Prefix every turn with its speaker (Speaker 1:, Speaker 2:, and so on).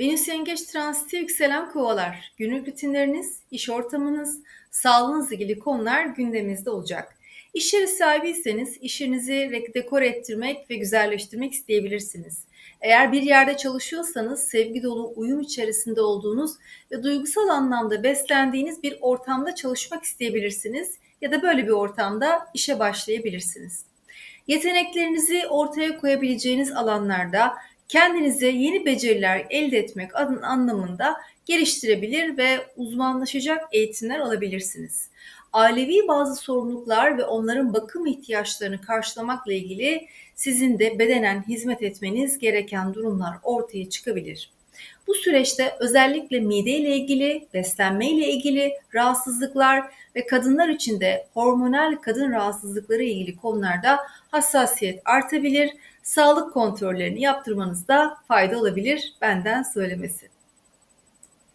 Speaker 1: Venüs Yengeç transiti yükselen kovalar. Günlük rutinleriniz, iş ortamınız, sağlığınızla ilgili konular gündeminizde olacak. İş yeri sahibiyseniz işinizi dekor ettirmek ve güzelleştirmek isteyebilirsiniz. Eğer bir yerde çalışıyorsanız sevgi dolu uyum içerisinde olduğunuz ve duygusal anlamda beslendiğiniz bir ortamda çalışmak isteyebilirsiniz ya da böyle bir ortamda işe başlayabilirsiniz. Yeteneklerinizi ortaya koyabileceğiniz alanlarda kendinize yeni beceriler elde etmek adın anlamında geliştirebilir ve uzmanlaşacak eğitimler alabilirsiniz. Ailevi bazı sorumluluklar ve onların bakım ihtiyaçlarını karşılamakla ilgili sizin de bedenen hizmet etmeniz gereken durumlar ortaya çıkabilir. Bu süreçte özellikle mide ile ilgili, beslenme ile ilgili rahatsızlıklar ve kadınlar için de hormonal kadın rahatsızlıkları ile ilgili konularda hassasiyet artabilir. Sağlık kontrollerini yaptırmanızda fayda olabilir benden söylemesi.